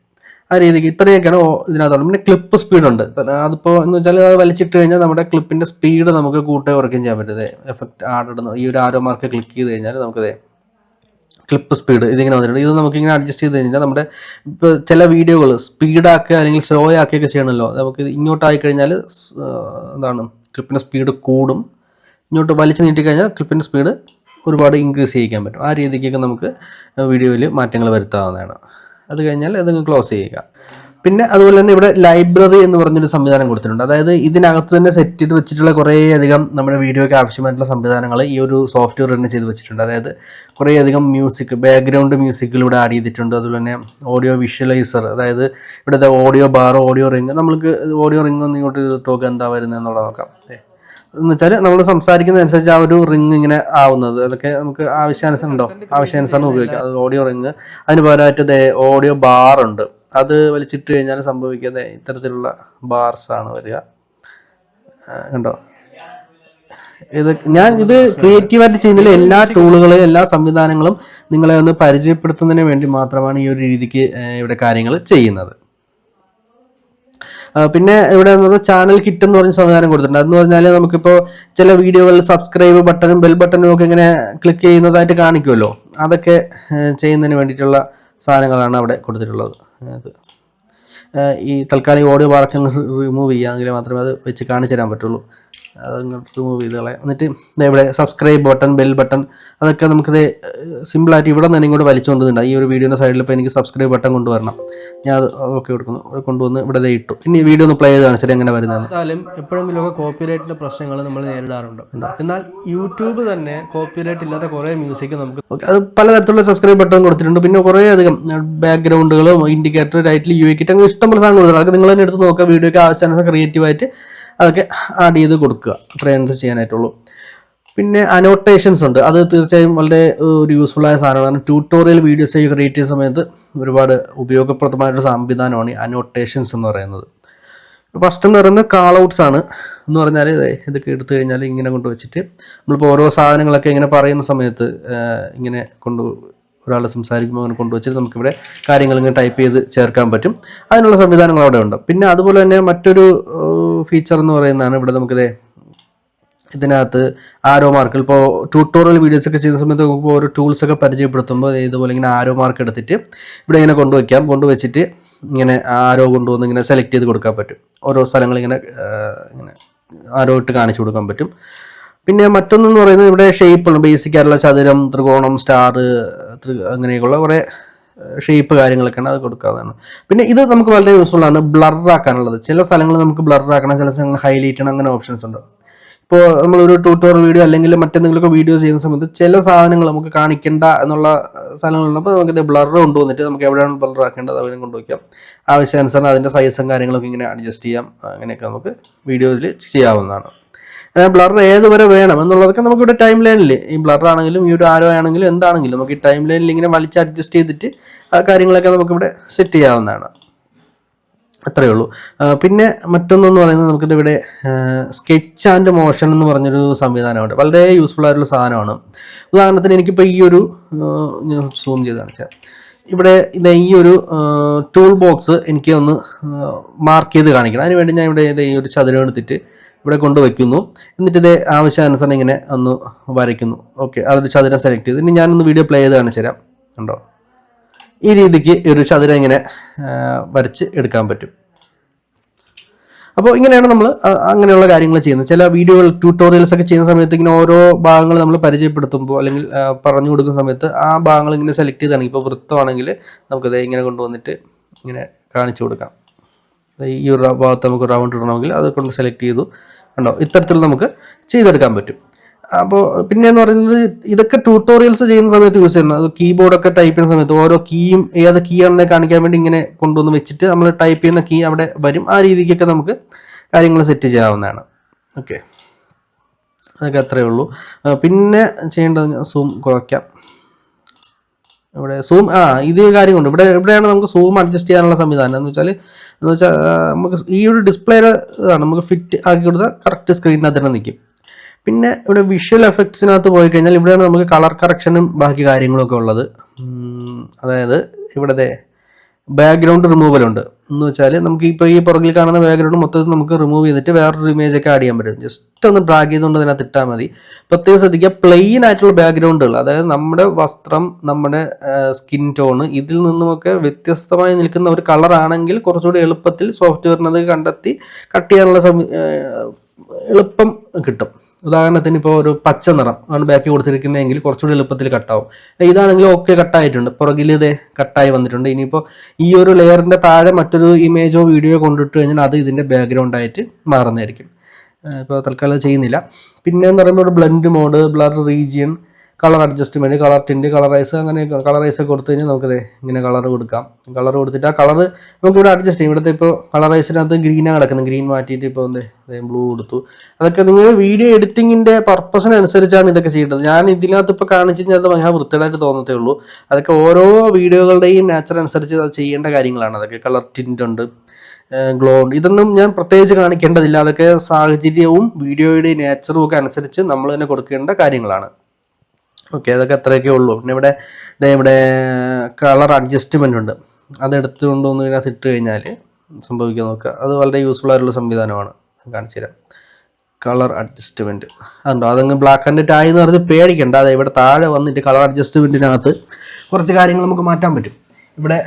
ആ രീതിക്ക് ഇത്രയൊക്കെയാണ് ഇതിനകത്തുള്ളത്. പിന്നെ ക്ലിപ്പ് സ്പീഡ് ഉണ്ട്. അതിപ്പോൾ എന്ന് വെച്ചാൽ അത് വലിച്ചിട്ട് കഴിഞ്ഞാൽ നമ്മുടെ ക്ലിപ്പിന്റെ സ്പീഡ് നമുക്ക് കൂട്ടേ കുറയ്ക്കുകയും ചെയ്യാൻ പറ്റും. എഫക്റ്റ് ആഡ് ഈ ഒരു ആരോ മാർക്ക് ക്ലിക്ക് ചെയ്ത് കഴിഞ്ഞാൽ നമുക്കത് ക്ലിപ്പ് സ്പീഡ് ഇതിങ്ങനെ വന്നിട്ടുണ്ട്. ഇത് നമുക്കിങ്ങനെ അഡ്ജസ്റ്റ് ചെയ്ത് കഴിഞ്ഞാൽ നമ്മുടെ ഇപ്പോൾ ചില വീഡിയോകൾ സ്പീഡാക്കുക അല്ലെങ്കിൽ സ്ലോ ആക്കുകയൊക്കെ ചെയ്യണമല്ലോ നമുക്ക് ഇങ്ങോട്ടായി കഴിഞ്ഞാൽ എന്താണ് ക്ലിപ്പിന്റെ സ്പീഡ് കൂടും. ഇങ്ങോട്ട് വലിച്ചു നീട്ടിക്കഴിഞ്ഞാൽ ക്ലിപ്പിന്റെ സ്പീഡ് ഒരുപാട് ഇൻക്രീസ് ചെയ്യിക്കാൻ പറ്റും. ആ രീതിക്കൊക്കെ നമുക്ക് വീഡിയോയിൽ മാറ്റങ്ങൾ വരുത്താവുന്നതാണ്. അത് കഴിഞ്ഞാൽ അത് ക്ലോസ് ചെയ്യുക. പിന്നെ അതുപോലെ തന്നെ ഇവിടെ ലൈബ്രറി എന്ന് പറഞ്ഞൊരു സംവിധാനം കൊടുത്തിട്ടുണ്ട്. അതായത് ഇതിനകത്ത് തന്നെ സെറ്റ് ചെയ്ത് വെച്ചിട്ടുള്ള കുറേയധികം നമ്മുടെ വീഡിയോയ്ക്ക് ആവശ്യമായിട്ടുള്ള സംവിധാനങ്ങൾ ഈ ഒരു സോഫ്റ്റ്വെയർ തന്നെ ചെയ്ത് വെച്ചിട്ടുണ്ട്. അതായത് കുറേയധികം മ്യൂസിക് ബാക്ക്ഗ്രൗണ്ട് മ്യൂസിക്കുകൾ ഇവിടെ ആഡ് ചെയ്തിട്ടുണ്ട്. അതുപോലെ തന്നെ ഓഡിയോ വിഷ്വലൈസർ അതായത് ഇവിടുത്തെ ഓഡിയോ ബാർ ഓഡിയോ റിങ് നമ്മൾക്ക് ഓഡിയോ റിങ് ഒന്ന് ഇങ്ങോട്ട് ടോക്ക് എന്താ വരുന്നത് എന്നുള്ളത് നോക്കാം. എന്ന് വെച്ചാൽ നമ്മൾ സംസാരിക്കുന്നതനുസരിച്ച് ആ ഒരു റിങ് ഇങ്ങനെ ആവുന്നത്. അതൊക്കെ നമുക്ക് ആവശ്യാനുസരണം ഉണ്ടോ? ആവശ്യാനുസരണം ഉപയോഗിക്കാം. അത് ഓഡിയോ റിങ്. അതിന് പകരമായിട്ട് ഓഡിയോ ബാർ ഉണ്ട്. അത് വലിച്ചിട്ട് കഴിഞ്ഞാൽ സംഭവിക്കാതെ ഇത്തരത്തിലുള്ള ബാർസ് ആണ് വരിക. കണ്ടോ? ഇത് ഞാൻ ഇത് ക്രിയേറ്റീവായിട്ട് ചെയ്യുന്നതിൽ എല്ലാ ടൂളുകളും എല്ലാ സംവിധാനങ്ങളും നിങ്ങളെ ഒന്ന് പരിചയപ്പെടുത്തുന്നതിന് വേണ്ടി മാത്രമാണ് ഈ ഒരു രീതിക്ക് ഇവിടെ കാര്യങ്ങൾ ചെയ്യുന്നത്. പിന്നെ ഇവിടെ ചാനൽ കിറ്റ് എന്ന് പറഞ്ഞ സംവിധാനം കൊടുത്തിട്ടുണ്ട്. അതെന്ന് പറഞ്ഞാൽ നമുക്കിപ്പോൾ ചില വീഡിയോകളിൽ സബ്സ്ക്രൈബ് ബട്ടണും ബെൽ ബട്ടണും ഒക്കെ ഇങ്ങനെ ക്ലിക്ക് ചെയ്യുന്നതായിട്ട് കാണിക്കുമല്ലോ അതൊക്കെ ചെയ്യുന്നതിന് വേണ്ടിയിട്ടുള്ള സാധനങ്ങളാണ് അവിടെ കൊടുത്തിട്ടുള്ളത്. ഈ തൽക്കാലം ഓഡിയോ പാർക്കിൽ റിമൂവ് ചെയ്യാമെങ്കിൽ മാത്രമേ അത് വെച്ച് കാണിച്ചു തരാൻ പറ്റുള്ളൂ. അതങ്ങോട്ട് റിമൂവ് ചെയ്ത് കളയാം. എന്നിട്ട് ഇവിടെ സബ്സ്ക്രൈബ് ബട്ടൺ ബെൽ ബട്ടൺ അതൊക്കെ നമുക്കിത് സിമ്പിളായിട്ട് ഇവിടെ നിന്ന് ഇങ്ങോട്ട് വലിച്ചുകൊണ്ടുണ്ട് ഈ ഒരു വീഡിയോയുടെ സൈഡിൽ ഇപ്പോൾ എനിക്ക് സബ്സ്ക്രൈബ് ബട്ടൺ കൊണ്ടുവരണം. ഞാൻ അത് ഓക്കെ കൊടുക്കുന്നു. അത് കൊണ്ടുവന്ന് ഇവിടെ ദേ ഇട്ടു. ഇനി വീഡിയോ ഒന്ന് പ്ലേ ചെയ്ത് കാണിച്ചാൽ എങ്ങനെ വരുന്നത് എന്തായാലും എപ്പോഴെങ്കിലുമൊക്കെ കോപ്പിറൈറ്റിന്റെ പ്രശ്നങ്ങൾ നമ്മൾ നേരിടാറുണ്ട്. എന്നാൽ യൂട്യൂബ് തന്നെ കോപ്പിറൈറ്റ് ഇല്ലാത്ത കുറേ മ്യൂസിക് നമുക്ക് ഓക്കെ അത് പലതരത്തിലുള്ള സബ്സ്ക്രൈബ് ബട്ടൺ കൊടുത്തിട്ടുണ്ട്. പിന്നെ കുറേ അധികം ബാക്ക്ഗ്രൗണ്ടുകളും ഇൻഡിക്കേറ്റർ ടൈറ്റിൽ യു കിറ്റ് അങ്ങനെ ഇഷ്ടംപോലെ സാധനം കൊടുത്തിട്ടുണ്ട് അതൊക്കെ നിങ്ങൾ തന്നെ എടുത്ത് നോക്കുക. വീഡിയോയ്ക്ക് ആവശ്യാനുസരണം ക്രിയേറ്റീവായിട്ട് അതൊക്കെ ആഡ് ചെയ്ത് കൊടുക്കുക. അത്രയും എന്ത് ചെയ്യാനായിട്ടുള്ളൂ. പിന്നെ അനോട്ടേഷൻസ് ഉണ്ട്. അത് തീർച്ചയായും വളരെ ഒരു യൂസ്ഫുൾ ആയ സാധനമാണ്. ട്യൂട്ടോറിയൽ വീഡിയോസ് ക്രിയേറ്റ് ചെയ്യുന്ന സമയത്ത് ഒരുപാട് ഉപയോഗപ്രദമായൊരു സംവിധാനമാണ് ഈ അനോട്ടേഷൻസ് എന്ന് പറയുന്നത്. ഫസ്റ്റ് എന്ന് പറയുന്നത് കാൾ ഔട്ട്സ് ആണ്. എന്ന് പറഞ്ഞാൽ ഇതൊക്കെ എടുത്തു കഴിഞ്ഞാൽ ഇങ്ങനെ കൊണ്ട് വെച്ചിട്ട് നമ്മളിപ്പോൾ ഓരോ സാധനങ്ങളൊക്കെ ഇങ്ങനെ പറയുന്ന സമയത്ത് ഇങ്ങനെ കൊണ്ട് ഒരാൾ സംസാരിക്കുമ്പോൾ അങ്ങനെ കൊണ്ടുവച്ചിട്ട് നമുക്കിവിടെ കാര്യങ്ങൾ ഇങ്ങനെ ടൈപ്പ് ചെയ്ത് ചേർക്കാൻ പറ്റും. അതിനുള്ള സംവിധാനങ്ങൾ അവിടെ ഉണ്ട്. പിന്നെ അതുപോലെ തന്നെ മറ്റൊരു ഫീച്ചർ എന്ന് പറയുന്നതാണ് ഇവിടെ നമുക്കിത് ഇതിനകത്ത് ആരോ മാർക്ക് ഇപ്പോൾ ട്യൂട്ടോറിയൽ വീഡിയോസ് ഒക്കെ ചെയ്യുന്ന സമയത്ത് നമുക്ക് ഓരോ ടൂൾസ് ഒക്കെ പരിചയപ്പെടുത്തുമ്പോൾ ഇതുപോലെ ഇങ്ങനെ ആരോ മാർക്ക് എടുത്തിട്ട് ഇവിടെ ഇങ്ങനെ കൊണ്ടുവയ്ക്കാം. കൊണ്ടുവച്ചിട്ട് ഇങ്ങനെ ആരോ കൊണ്ടുവന്ന് ഇങ്ങനെ സെലക്ട് ചെയ്ത് കൊടുക്കാൻ പറ്റും. ഓരോ സ്ഥലങ്ങൾ ഇങ്ങനെ ഇങ്ങനെ ആരോ ഇട്ട് കാണിച്ചു കൊടുക്കാൻ പറ്റും. പിന്നെ മറ്റൊന്നെന്ന് പറയുന്നത് ഇവിടെ ഷേപ്പുള്ള ബേസിക് ആയിട്ടുള്ള ചതുരം ത്രികോണം സ്റ്റാർ അങ്ങനെയൊക്കെയുള്ള കുറേ ഷേപ്പ് കാര്യങ്ങളൊക്കെയാണ് അത് കൊടുക്കാവുന്നതാണ്. പിന്നെ ഇത് നമുക്ക് വളരെ യൂസ്ഫുൾ ആണ് ബ്ലറാക്കാനുള്ളത് ചില സ്ഥലങ്ങൾ നമുക്ക് ബ്ലറാക്കണം ചില സ്ഥലങ്ങൾ ഹൈലൈറ്റ് ചെയ്യണം അങ്ങനെ ഓപ്ഷൻസ് ഉണ്ട്. ഇപ്പോൾ നമ്മളൊരു ട്യൂട്ടോറിയൽ വീഡിയോ അല്ലെങ്കിൽ മറ്റെന്തെങ്കിലുമൊക്കെ വീഡിയോ ചെയ്യുന്ന സമയത്ത് ചില സാധനങ്ങൾ നമുക്ക് കാണിക്കേണ്ട എന്നുള്ള സ്ഥലങ്ങളുണ്ട്. അപ്പോൾ നമുക്ക് ഇത് ബ്ലർ കൊണ്ടുവന്നിട്ട് നമുക്ക് എവിടെയാണ് ബ്ലർ ആക്കേണ്ടത് അവിടെ കൊണ്ടുവയ്ക്കാം ആവശ്യാനുസരണം അതിന്റെ സൈസും കാര്യങ്ങളൊക്കെ ഇങ്ങനെ അഡ്ജസ്റ്റ് ചെയ്യാം. അങ്ങനെയൊക്കെ നമുക്ക് വീഡിയോയിൽ ചെയ്യാവുന്നതാണ്. ബ്ലർ ഏത് വരെ വേണം എന്നുള്ളതൊക്കെ നമുക്ക് ഇവിടെ ടൈം ലൈനിൽ ഈ ബ്ലർ ആണെങ്കിലും ഈ ഒരു ആരോ ആണെങ്കിലും എന്താണെങ്കിലും നമുക്ക് ഈ ടൈം ലൈനിൽ ഇങ്ങനെ വലിച്ച് അഡ്ജസ്റ്റ് ചെയ്തിട്ട് ആ കാര്യങ്ങളൊക്കെ നമുക്കിവിടെ സെറ്റ് ചെയ്യാവുന്നതാണ്. അത്രയേ ഉള്ളൂ. പിന്നെ മറ്റൊന്നെന്ന് പറയുന്നത് നമുക്കിത് ഇവിടെ സ്കെച്ച് ആൻഡ് മോഷൻ എന്ന് പറഞ്ഞൊരു സംവിധാനമുണ്ട്. വളരെ യൂസ്ഫുൾ ആയിട്ടുള്ള സാധനമാണ്. ഉദാഹരണത്തിന് എനിക്കിപ്പോൾ ഈ ഒരു സൂം ചെയ്ത് കാണിച്ചാൽ ഇവിടെ ഇത് ഈ ഒരു ടൂൾ ബോക്സ് എനിക്ക് ഒന്ന് മാർക്ക് ചെയ്ത് കാണിക്കണം. അതിനുവേണ്ടി ഞാൻ ഇവിടെ ഈ ഒരു ചതുരം എടുത്തിട്ട് ഇവിടെ കൊണ്ടുവയ്ക്കുന്നു. എന്നിട്ട് ഇത് ആവശ്യാനുസരണം ഇങ്ങനെ ഒന്ന് വരയ്ക്കുന്നു. ഓക്കെ അതൊരു ചതുരം സെലക്ട് ചെയ്ത്. ഇനി ഞാനൊന്ന് വീഡിയോ പ്ലേ ചെയ്ത് കാണിച്ചു തരാം. ഉണ്ടോ ഈ രീതിക്ക് ഒരു ചതുരം ഇങ്ങനെ വരച്ച് എടുക്കാൻ പറ്റും. അപ്പോൾ ഇങ്ങനെയാണ് നമ്മൾ അങ്ങനെയുള്ള കാര്യങ്ങൾ ചെയ്യുന്നത്. ചില വീഡിയോകൾ ട്യൂട്ടോറിയൽസ് ഒക്കെ ചെയ്യുന്ന സമയത്ത് ഇങ്ങനെ ഓരോ ഭാഗങ്ങൾ നമ്മൾ പരിചയപ്പെടുത്തുമ്പോൾ അല്ലെങ്കിൽ പറഞ്ഞു കൊടുക്കുന്ന സമയത്ത് ആ ഭാഗങ്ങൾ ഇങ്ങനെ സെലക്ട് ചെയ്താണെങ്കിൽ ഇപ്പോൾ വൃത്തമാണെങ്കിൽ നമുക്കത് ഇങ്ങനെ കൊണ്ടുവന്നിട്ട് ഇങ്ങനെ കാണിച്ചു കൊടുക്കാം. ഈ ഒരു ഭാഗത്ത് നമുക്ക് റൗണ്ട് ഇടണമെങ്കിൽ അത് കൊണ്ട് സെലക്ട് ചെയ്തു. കണ്ടോ ഇത്തരത്തിൽ നമുക്ക് ചെയ്തെടുക്കാൻ പറ്റും. അപ്പോൾ പിന്നെയെന്ന് പറയുന്നത് ഇതൊക്കെ ട്യൂട്ടോറിയൽസ് ചെയ്യുന്ന സമയത്ത് യൂസ് ചെയ്യുന്നത്. അത് കീബോർഡൊക്കെ ടൈപ്പ് ചെയ്യുന്ന സമയത്ത് ഓരോ കീയും ഏത് കീ ആണെന്ന് കാണിക്കാൻ വേണ്ടി ഇങ്ങനെ കൊണ്ടുവന്ന് വെച്ചിട്ട് നമ്മൾ ടൈപ്പ് ചെയ്യുന്ന കീ അവിടെ വരും. ആ രീതിക്കൊക്കെ നമുക്ക് കാര്യങ്ങൾ സെറ്റ് ചെയ്യാവുന്നതാണ്. ഓക്കെ അതൊക്കെ അത്രയേ ഉള്ളൂ. പിന്നെ ചെയ്യേണ്ടത് സൂം കുറയ്ക്കാം. ഇവിടെ സൂം ആ ഇത് കാര്യമുണ്ട്. ഇവിടെ എവിടെയാണ് നമുക്ക് സൂം അഡ്ജസ്റ്റ് ചെയ്യാനുള്ള സംവിധാനം. എന്ന് വെച്ചാൽ എന്ന് വെച്ചാൽ നമുക്ക് ഈ ഒരു ഡിസ്പ്ലേയുടെ ഇതാണ്. നമുക്ക് ഫിറ്റ് ആക്കി കൊടുത്താൽ കറക്റ്റ് സ്ക്രീനിനകത്ത് തന്നെ നിൽക്കും പിന്നെ ഇവിടെ വിഷ്വൽ എഫക്ട്സിനകത്ത് പോയി കഴിഞ്ഞാൽ ഇവിടെയാണ് നമുക്ക് കളർ കറക്ഷനും ബാക്കി കാര്യങ്ങളൊക്കെ ഉള്ളത്. അതായത് ഇവിടുത്തെ ബാക്ക്ഗ്രൗണ്ട് റിമൂവൽ ഉണ്ട്. എന്ന് വെച്ചാൽ നമുക്ക് ഇപ്പോൾ ഈ പുറകിൽ കാണുന്ന ബാക്ക്ഗ്രൗണ്ട് മൊത്തത്തിൽ നമുക്ക് റിമൂവ് ചെയ്തിട്ട് വേറൊരു ഇമേജ് ഒക്കെ ആഡ് ചെയ്യാൻ പറ്റും. ജസ്റ്റ് ഒന്ന് ഡ്രാഗ് ചെയ്തുകൊണ്ട് അതിനകത്ത് ഇട്ടാൽ മതി. പ്രത്യേകം ശ്രദ്ധിക്കുക പ്ലെയിൻ ആയിട്ടുള്ള ബാക്ക്ഗ്രൗണ്ടുകൾ അതായത് നമ്മുടെ വസ്ത്രം നമ്മുടെ സ്കിൻ ടോണ് ഇതിൽ നിന്നുമൊക്കെ വ്യത്യസ്തമായി നിൽക്കുന്ന ഒരു കളറാണെങ്കിൽ കുറച്ചുകൂടി എളുപ്പത്തിൽ സോഫ്റ്റ്വെയറിനത് കണ്ടെത്തി കട്ട് ചെയ്യാനുള്ള എളുപ്പം കിട്ടും. ഉദാഹരണത്തിന് ഇപ്പോൾ ഒരു പച്ച നിറം ആണ് ബാക്കി കൊടുത്തിരിക്കുന്നതെങ്കിൽ കുറച്ചുകൂടി എളുപ്പത്തിൽ കട്ടാവും ഇതാണെങ്കിൽ ഓക്കെ കട്ടായിട്ടുണ്ട് പുറകിൽ ഇതേ കട്ടായി വന്നിട്ടുണ്ട്. ഇനിയിപ്പോൾ ഈ ഒരു ലെയറിന്റെ താഴെ മറ്റൊരു ഇമേജോ വീഡിയോ കൊണ്ടിട്ട് കഴിഞ്ഞാൽ അത് ഇതിന്റെ ബാക്ക്ഗ്രൗണ്ട് ആയിട്ട് മാറുന്നതായിരിക്കും. ഇപ്പോൾ തൽക്കാലം ചെയ്യുന്നില്ല. പിന്നെ എന്ന് പറയുമ്പോൾ blend mode blur region colour adjustment colour tint colourise അങ്ങനെ കളറൈസ് ഒക്കെ കൊടുത്തു കഴിഞ്ഞാൽ നമുക്കത് ഇങ്ങനെ കളർ കൊടുക്കാം. കളർ കൊടുത്തിട്ട് ആ കളർ നമുക്ക് ഇവിടെ അഡ്ജസ്റ്റ് ചെയ്യും. ഇവിടുത്തെ ഇപ്പോൾ കളറൈസിനകത്ത് ഗ്രീനാണ് കിടക്കുന്നത്. ഗ്രീൻ മാറ്റിയിട്ട് ഇപ്പോൾ എന്ത് ബ്ലൂ കൊടുത്തു. അതൊക്കെ നിങ്ങൾ വീഡിയോ എഡിറ്റിങ്ങിന്റെ പർപ്പസിനനുസരിച്ചാണ് ഇതൊക്കെ ചെയ്യേണ്ടത്. ഞാൻ ഇതിനകത്ത് ഇപ്പോൾ കാണിച്ചു കഴിഞ്ഞാൽ അത് ഭയങ്കര വൃത്തിയായിട്ട് തോന്നത്തേ ഉള്ളൂ. അതൊക്കെ ഓരോ വീഡിയോകളുടെയും നാച്ചർ അനുസരിച്ച് അത് ചെയ്യേണ്ട കാര്യങ്ങളാണ്. അതൊക്കെ കളർ ടിന്റ് ഉണ്ട് ഗ്ലോ ഉണ്ട്. ഇതൊന്നും ഞാൻ പ്രത്യേകിച്ച് കാണിക്കേണ്ടതില്ല. അതൊക്കെ സാഹചര്യവും വീഡിയോയുടെ നേച്ചറും ഒക്കെ അനുസരിച്ച് നമ്മൾ തന്നെ കൊടുക്കേണ്ട കാര്യങ്ങളാണ്. ഓക്കെ അതൊക്കെ അത്രയൊക്കെ ഉള്ളൂ. പിന്നെ ഇവിടെ ഇവിടെ കളർ അഡ്ജസ്റ്റ്മെന്റ് ഉണ്ട്. അതെടുത്തുകൊണ്ട് ഒന്ന് ഇതിനകത്ത് ഇട്ട് കഴിഞ്ഞാൽ സംഭവിക്കാൻ നോക്കുക. അത് വളരെ യൂസ്ഫുൾ ആയിട്ടുള്ള സംവിധാനമാണ്. കാണിച്ചു തരാം. കളർ അഡ്ജസ്റ്റ്മെന്റ് അതുണ്ടോ? അതങ്ങ് ബ്ലാക്ക് ആൻഡ് വൈറ്റ് എന്ന് പറഞ്ഞ് പേടിക്കണ്ട. അതെ ഇവിടെ താഴെ വന്നിട്ട് കളർ അഡ്ജസ്റ്റ്മെന്റിനകത്ത് കുറച്ച് കാര്യങ്ങൾ നമുക്ക് മാറ്റാൻ പറ്റും. ഇവിടെ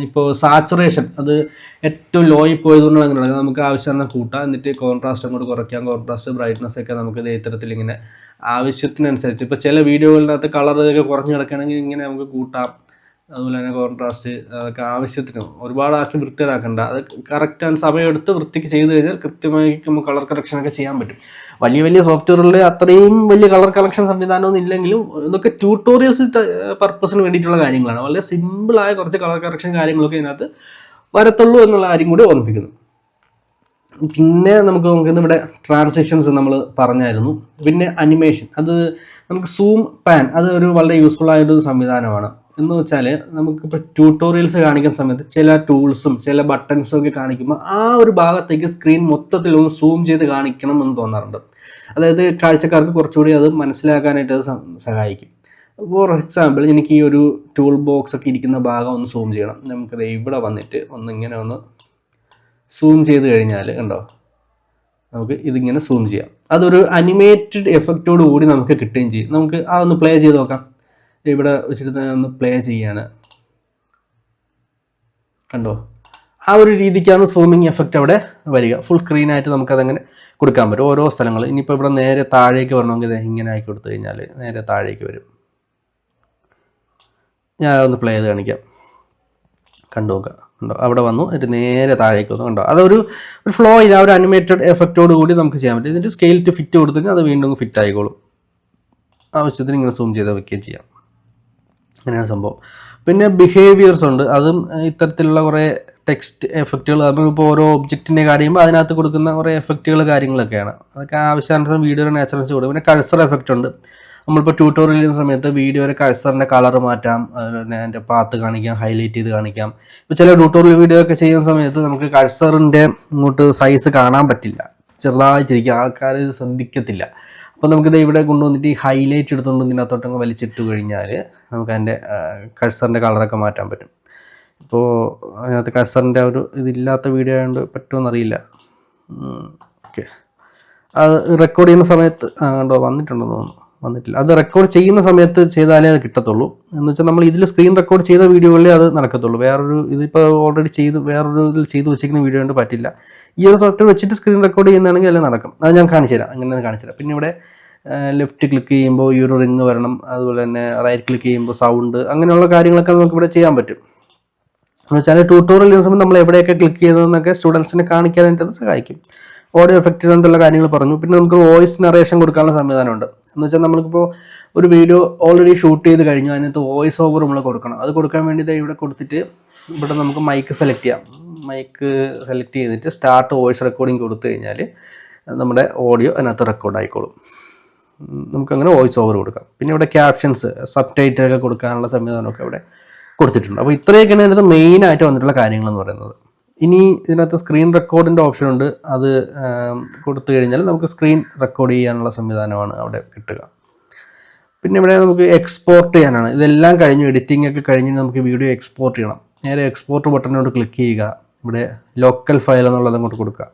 ഇപ്പോൾ സാച്ചുറേഷൻ. അത് ഏറ്റവും ലോയിൽ പോയതുകൊണ്ടാണ് അങ്ങനെ. നമുക്ക് ആവശ്യമാണ് കൂട്ടാം. എന്നിട്ട് കോൺട്രാസ്റ്റ് അങ്ങോട്ട് കുറയ്ക്കാം. കോൺട്രാസ്റ്റ് ബ്രൈറ്റ്നസ് ഒക്കെ നമുക്ക് ഇതേ ഇത്തരത്തിൽ ഇങ്ങനെ ആവശ്യത്തിനനുസരിച്ച്. ഇപ്പോൾ ചില വീഡിയോകളിനകത്ത് കളർ ഇതൊക്കെ കുറഞ്ഞ് കിടക്കുകയാണെങ്കിൽ ഇങ്ങനെ നമുക്ക് കൂട്ടാം. അതുപോലെ തന്നെ കോൺട്രാസ്റ്റ് അതൊക്കെ ആവശ്യത്തിന് ഒരുപാടാക്കി വൃത്തിയിലാക്കണ്ട അത് കറക്റ്റ് സമയമെടുത്ത് വൃത്തിക്ക് ചെയ്ത് കഴിഞ്ഞാൽ കൃത്യമായി നമുക്ക് കളർ കറക്ഷൻ ഒക്കെ ചെയ്യാൻ പറ്റും. വലിയ വലിയ സോഫ്റ്റ്വെയറുകളിൽ അത്രയും വലിയ കളർ കളക്ഷൻ സംവിധാനമൊന്നും ഇല്ലെങ്കിലും ഇതൊക്കെ ട്യൂട്ടോറിയൽസ് പർപ്പസിന് വേണ്ടിയിട്ടുള്ള കാര്യങ്ങളാണ്. വളരെ സിമ്പിളായ കുറച്ച് കളർ കറക്ഷൻ കാര്യങ്ങളൊക്കെ ഇതിനകത്ത് വരത്തുള്ളൂ എന്നുള്ള കാര്യം കൂടി ഓർമ്മിപ്പിക്കുന്നു. പിന്നെ നമുക്ക് നോക്കുന്നത് ഇവിടെ ട്രാൻസാക്ഷൻസ് നമ്മൾ പറഞ്ഞായിരുന്നു. പിന്നെ അനിമേഷൻ അത് നമുക്ക് സൂം പാൻ അത് ഒരു വളരെ യൂസ്ഫുൾ ആയൊരു സംവിധാനമാണ്. എന്ന് വെച്ചാൽ നമുക്കിപ്പോൾ ട്യൂട്ടോറിയൽസ് കാണിക്കുന്ന സമയത്ത് ചില ടൂൾസും ചില ബട്ടൺസും ഒക്കെ കാണിക്കുമ്പോൾ ആ ഒരു ഭാഗത്തേക്ക് സ്ക്രീൻ മൊത്തത്തിൽ ഒന്ന് സൂം ചെയ്ത് കാണിക്കണം എന്ന് തോന്നാറുണ്ട്. അതായത് കാഴ്ചക്കാർക്ക് കുറച്ചുകൂടി അത് മനസ്സിലാക്കാനായിട്ട് അത് സഹായിക്കും. ഫോർ എക്സാമ്പിൾ എനിക്ക് ഈ ഒരു ടൂൾ ബോക്സ് ഒക്കെ ഇരിക്കുന്ന ഭാഗം ഒന്ന് സൂം ചെയ്യണം. നമുക്കത് ഇവിടെ വന്നിട്ട് ഒന്ന് ഇങ്ങനെ ഒന്ന് സൂം ചെയ്ത് കഴിഞ്ഞാൽ കണ്ടോ? നമുക്ക് ഇതിങ്ങനെ സൂം ചെയ്യാം. അതൊരു അനിമേറ്റഡ് എഫക്റ്റോട് കൂടി നമുക്ക് കിട്ടുകയും ചെയ്യും. നമുക്ക് ആ ഒന്ന് പ്ലേ ചെയ്ത് നോക്കാം. ഇവിടെ വെച്ചിട്ട് ഒന്ന് പ്ലേ ചെയ്യാണ്. കണ്ടോ? ആ ഒരു രീതിക്കാണ് സൂമിങ് എഫക്റ്റ് അവിടെ വരിക. ഫുൾ സ്ക്രീനായിട്ട് നമുക്കതങ്ങനെ കൊടുക്കാൻ പറ്റും. ഓരോ സ്ഥലങ്ങൾ. ഇനിയിപ്പോൾ ഇവിടെ നേരെ താഴേക്ക് വരണമെങ്കിൽ ഇങ്ങനെ ആക്കി കൊടുത്തു കഴിഞ്ഞാൽ നേരെ താഴേക്ക് വരും. ഞാൻ ഒന്ന് പ്ലേ ചെയ്ത് കാണിക്കാം. കണ്ടു നോക്കുക കണ്ടോ? അവിടെ വന്നു. എന്നിട്ട് നേരെ താഴേക്ക് വന്നു. കണ്ടോ? അതൊരു ഒരു ഫ്ലോ ഇല്ല ഒരു അനിമേറ്റഡ് എഫക്റ്റോട് കൂടി നമുക്ക് ചെയ്യാൻ പറ്റും. ഇതിന്റെ സ്കെയിൽ ടു ഫിറ്റ് കൊടുത്തു കഴിഞ്ഞാൽ അത് വീണ്ടും ഫിറ്റ് ആയിക്കോളും. ആവശ്യത്തിന് ഇങ്ങനെ സൂം ചെയ്ത് വെക്കുകയും ചെയ്യാം. അങ്ങനെയാണ് സംഭവം. പിന്നെ ബിഹേവിയേഴ്സ് ഉണ്ട്. അതും ഇത്തരത്തിലുള്ള കുറേ ടെക്സ്റ്റ് എഫക്റ്റുകൾ അതിപ്പോൾ ഓരോ ഒബ്ജക്റ്റിനെ കാണിക്കുമ്പോൾ അതിനകത്ത് കൊടുക്കുന്ന കുറേ എഫക്റ്റുകൾ കാര്യങ്ങളൊക്കെയാണ്. അതൊക്കെ ആവശ്യാനുസരണം വീഡിയോയുടെ നാച്ചുറൽസ് കൊടുക്കും. പിന്നെ കഴ്സർ എഫക്റ്റ് ഉണ്ട്. നമ്മളിപ്പോൾ ട്യൂട്ടോറിയൽ ചെയ്യുന്ന സമയത്ത് വീഡിയോയുടെ കഴ്സറിന്റെ കളർ മാറ്റാം തന്നെ അതിന്റെ പാത്ത് കാണിക്കാം ഹൈലൈറ്റ് ചെയ്ത് കാണിക്കാം. ഇപ്പോൾ ചില ട്യൂട്ടോറിയൽ വീഡിയോ ഒക്കെ ചെയ്യുന്ന സമയത്ത് നമുക്ക് കഴ്സറിന്റെ ഇങ്ങോട്ട് സൈസ് കാണാൻ പറ്റില്ല. ചെറുതായിട്ടിരിക്കും ആൾക്കാർ ശ്രദ്ധിക്കത്തില്ല. അപ്പോൾ നമുക്കിത് ഇവിടെ കൊണ്ടുവന്നിട്ട് ഈ ഹൈലൈറ്റ് എടുത്തുകൊണ്ട് ഇതിനകത്തോട്ടങ്ങ് വലിച്ചിട്ട് കഴിഞ്ഞാൽ നമുക്ക് അതിന്റെ കഴ്സറിന്റെ കളറൊക്കെ മാറ്റാൻ പറ്റും. ഇപ്പോൾ അതിനകത്ത് കഴ്സറിന്റെ ഒരു ഇതില്ലാത്ത വീഡിയോ ആയതുകൊണ്ട് പറ്റുമെന്നറിയില്ല ഓക്കെ. അത് റെക്കോർഡ് ചെയ്യുന്ന സമയത്ത് കണ്ടോ വന്നിട്ടുണ്ടെന്ന് തോന്നുന്നു. വന്നിട്ടില്ല. അത് റെക്കോർഡ് ചെയ്യുന്ന സമയത്ത് ചെയ്താലേ അത് കിട്ടത്തുള്ളൂ. എന്ന് വെച്ചാൽ നമ്മൾ ഇതിൽ സ്ക്രീൻ റെക്കോർഡ് ചെയ്ത വീഡിയോകളിലേ അത് നടക്കത്തുള്ളൂ. വേറൊരു ഇതിപ്പോൾ ഓൾറെഡി ചെയ്ത് വേറൊരു ഇതിൽ ചെയ്ത് വെച്ചിരിക്കുന്ന വീഡിയോ കൊണ്ട് പറ്റില്ല. ഈ ഒരു സോഫ്റ്റ്വെയർ വെച്ചിട്ട് സ്ക്രീൻ റെക്കോർഡ് ചെയ്യുന്നതാണെങ്കിൽ എല്ലാം നടക്കും. അത് ഞാൻ കാണിച്ചു തരാം. അങ്ങനെ കാണിച്ചു തരാം. പിന്നെ ഇവിടെ ലെഫ്റ്റ് ക്ലിക്ക് ചെയ്യുമ്പോൾ ഈ ഒരു റിങ് വരണം. അതുപോലെ തന്നെ റൈറ്റ് ക്ലിക്ക് ചെയ്യുമ്പോൾ സൗണ്ട് അങ്ങനെയുള്ള കാര്യങ്ങളൊക്കെ നമുക്ക് ഇവിടെ ചെയ്യാൻ പറ്റും. എന്ന് വെച്ചാൽ ട്യൂട്ടോറിയൽ ചെയ്യുന്ന സമയത്ത് നമ്മൾ എവിടെയൊക്കെ ക്ലിക്ക് ചെയ്തതെന്നൊക്കെ സ്റ്റുഡൻസിനെ കാണിക്കാനായിട്ട് അത് സഹായിക്കും. ഓഡിയോ എഫക്റ്റ് അങ്ങനത്തെ കാര്യങ്ങൾ പറഞ്ഞു. പിന്നെ നമുക്ക് വോയിസ് നറേഷൻ കൊടുക്കാനുള്ള സംവിധാനമുണ്ട്. എന്ന് വെച്ചാൽ നമ്മൾക്കിപ്പോൾ ഒരു വീഡിയോ ഓൾറെഡി ഷൂട്ട് ചെയ്ത് കഴിഞ്ഞു അതിനകത്ത് വോയിസ് ഓവർ നമ്മൾ കൊടുക്കണം. അത് കൊടുക്കാൻ വേണ്ടി ഇവിടെ കൊടുത്തിട്ട് ഇവിടെ നമുക്ക് മൈക്ക് സെലക്ട് ചെയ്യാം. മൈക്ക് സെലക്ട് ചെയ്തിട്ട് സ്റ്റാർട്ട് വോയിസ് റെക്കോർഡിങ് കൊടുത്തു കഴിഞ്ഞാൽ നമ്മുടെ ഓഡിയോ അതിനകത്ത് റെക്കോർഡ് ആയിക്കോളും. നമുക്കങ്ങനെ വോയിസ് ഓവർ കൊടുക്കാം. പിന്നെ ഇവിടെ ക്യാപ്ഷൻസ് സബ് ടൈറ്റിലൊക്കെ കൊടുക്കാനുള്ള സംവിധാനമൊക്കെ ഇവിടെ കൊടുത്തിട്ടുണ്ട്. അപ്പോൾ ഇത്രയൊക്കെയാണ് ഇതിനകത്ത് മെയിനായിട്ട് വന്നിട്ടുള്ള കാര്യങ്ങളെന്ന് പറയുന്നത്. ഇനി ഇതിനകത്ത് സ്ക്രീൻ റെക്കോർഡിന്റെ ഓപ്ഷൻ ഉണ്ട്. അത് കൊടുത്തു കഴിഞ്ഞാൽ നമുക്ക് സ്ക്രീൻ റെക്കോർഡ് ചെയ്യാനുള്ള സംവിധാനമാണ് അവിടെ കിട്ടുക. പിന്നെ ഇവിടെ നമുക്ക് എക്സ്പോർട്ട് ചെയ്യാനാണ്. ഇതെല്ലാം കഴിഞ്ഞു എഡിറ്റിംഗ് ഒക്കെ കഴിഞ്ഞ് നമുക്ക് വീഡിയോ എക്സ്പോർട്ട് ചെയ്യണം. നേരെ എക്സ്പോർട്ട് ബട്ടണിനോട് ക്ലിക്ക് ചെയ്യുക. ഇവിടെ ലോക്കൽ ഫയൽ എന്നുള്ളത് അങ്ങോട്ട് കൊടുക്കുക.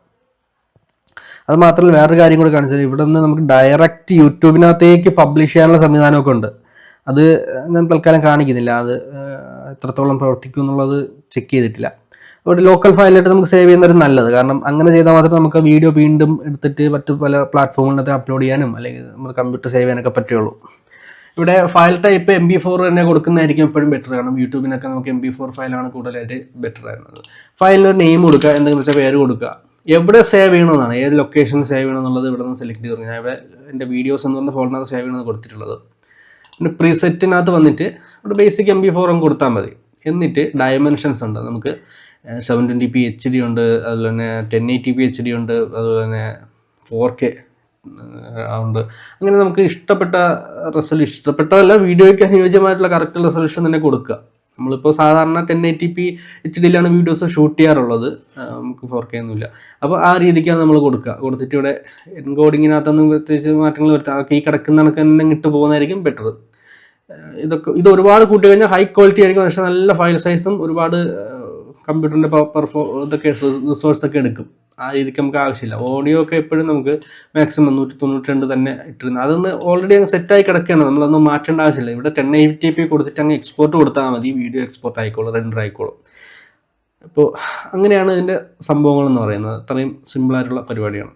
അത് മാത്രമല്ല വേറൊരു കാര്യം കൂടി കാണിച്ചാൽ ഇവിടെ നിന്ന് നമുക്ക് ഡയറക്റ്റ് യൂട്യൂബിനകത്തേക്ക് പബ്ലിഷ് ചെയ്യാനുള്ള സംവിധാനമൊക്കെ ഉണ്ട്. അത് ഞാൻ തൽക്കാലം കാണിക്കുന്നില്ല. അത് എത്രത്തോളം പ്രവർത്തിക്കും എന്നുള്ളത് ചെക്ക് ചെയ്തിട്ടില്ല. ഇവിടെ ലോക്കൽ ഫയലായിട്ട് നമുക്ക് സേവ് ചെയ്യുന്നത് നല്ലത്. കാരണം അങ്ങനെ ചെയ്താൽ മാത്രമേ നമുക്ക് വീഡിയോ വീണ്ടും എടുത്തിട്ട് മറ്റു പല പ്ലാറ്റ്ഫോമുകളിലൊക്കെ അപ്ലോഡ് ചെയ്യാനും അല്ലെങ്കിൽ നമ്മുടെ കമ്പ്യൂട്ടർ സേവ് ചെയ്യാനൊക്കെ പറ്റുള്ളൂ ഇവിടെ file type M P four തന്നെ കൊടുക്കുന്നതായിരിക്കും എപ്പോഴും ബെറ്റർ കാരണം യൂട്യൂബിനൊക്കെ നമുക്ക് എം ബി ഫോർ ഫയലാണ് കൂടുതലായിട്ട് ബെറ്റർ ആയിരുന്നത്. ഫയലിന് ഒരു നെയിം കൊടുക്കുക എന്തെങ്കിലും വെച്ചാൽ പേര് കൊടുക്കുക. എവിടെ സേവ് ചെയ്യണമെന്നാണ് ഏത് ലൊക്കേഷനിൽ സേവ് ചെയ്യണമെന്നുള്ളത് ഇവിടെ നിന്ന് സെലക്ട് ചെയ്ത് ഞാൻ ഇവിടെ എന്റെ വീഡിയോസ് എന്ന് പറഞ്ഞ ഫോണിനകത്ത് സേവ് ചെയ്യണമെന്ന് കൊടുത്തിട്ടുള്ളത്. പിന്നെ പ്രീസെറ്റിനകത്ത് വന്നിട്ട് ഇവിടെ ബേസിക് എം ബി അങ്ങ് കൊടുത്താൽ മതി. എന്നിട്ട് ഡയമെൻഷൻസ് ഉണ്ട്. നമുക്ക് seven twenty P H D ഉണ്ട് അതുപോലെ തന്നെ ten eighty P H D ഉണ്ട് അതുപോലെ തന്നെ ഫോർ കെ ഉണ്ട്. അങ്ങനെ നമുക്ക് ഇഷ്ടപ്പെട്ട റെസൊല്യൂഷൻ ഇഷ്ടപ്പെട്ടതല്ല വീഡിയോയ്ക്ക് അനുയോജ്യമായിട്ടുള്ള കറക്റ്റ് റെസൊല്യൂഷൻ തന്നെ കൊടുക്കുക. നമ്മളിപ്പോൾ സാധാരണ ടെൻ എയ്റ്റി പി എച്ച് ഡിയിലാണ് വീഡിയോസ് ഷൂട്ട് ചെയ്യാറുള്ളത്. നമുക്ക് ഫോർ കെ ഒന്നുമില്ല. അപ്പോൾ ആ രീതിക്കാണ് നമ്മൾ കൊടുക്കുക. കൊടുത്തിട്ട് ഇവിടെ എൻകോഡിങ്ങിനകത്തൊന്നും പ്രത്യേകിച്ച് മാറ്റങ്ങൾ വരുത്താം ഈ കിടക്കുന്ന കണക്ക് തന്നെ ഇട്ട് പോകുന്നതായിരിക്കും ബെറ്റർ ഇതൊക്കെ ഇത് ഒരുപാട് കൂട്ടി കഴിഞ്ഞാൽ ഹൈ ക്വാളിറ്റി ആയിരിക്കും പക്ഷേ നല്ല ഫയൽ സൈസും ഒരുപാട് കമ്പ്യൂട്ടറിന്റെ പെർഫോ ഇതൊക്കെ റിസോഴ്സ് ഒക്കെ എടുക്കും. ആ രീതിക്ക് നമുക്ക് ആവശ്യമില്ല. ഓഡിയോ ഒക്കെ എപ്പോഴും നമുക്ക് മാക്സിമം നൂറ്റി തൊണ്ണൂറ്റി രണ്ട് തന്നെ ഇട്ടിരുന്നു. അതൊന്ന് ഓൾറെഡി അങ്ങ് സെറ്റായി കിടക്കുകയാണ്. നമ്മളൊന്നും മാറ്റേണ്ട ആവശ്യമില്ല. ഇവിടെ ടെൻ എയ്റ്റി പി കൊടുത്തിട്ട് അങ്ങ് എക്സ്പോർട്ട് കൊടുത്താൽ മതി. വീഡിയോ എക്സ്പോർട്ട് ആയിക്കോളും റെൻഡർ ആയിക്കോളും. അപ്പോൾ അങ്ങനെയാണ് ഇതിന്റെ സംഭവങ്ങൾ എന്ന് പറയുന്നത്. അത്രയും സിമ്പിളായിട്ടുള്ള പരിപാടിയാണ്.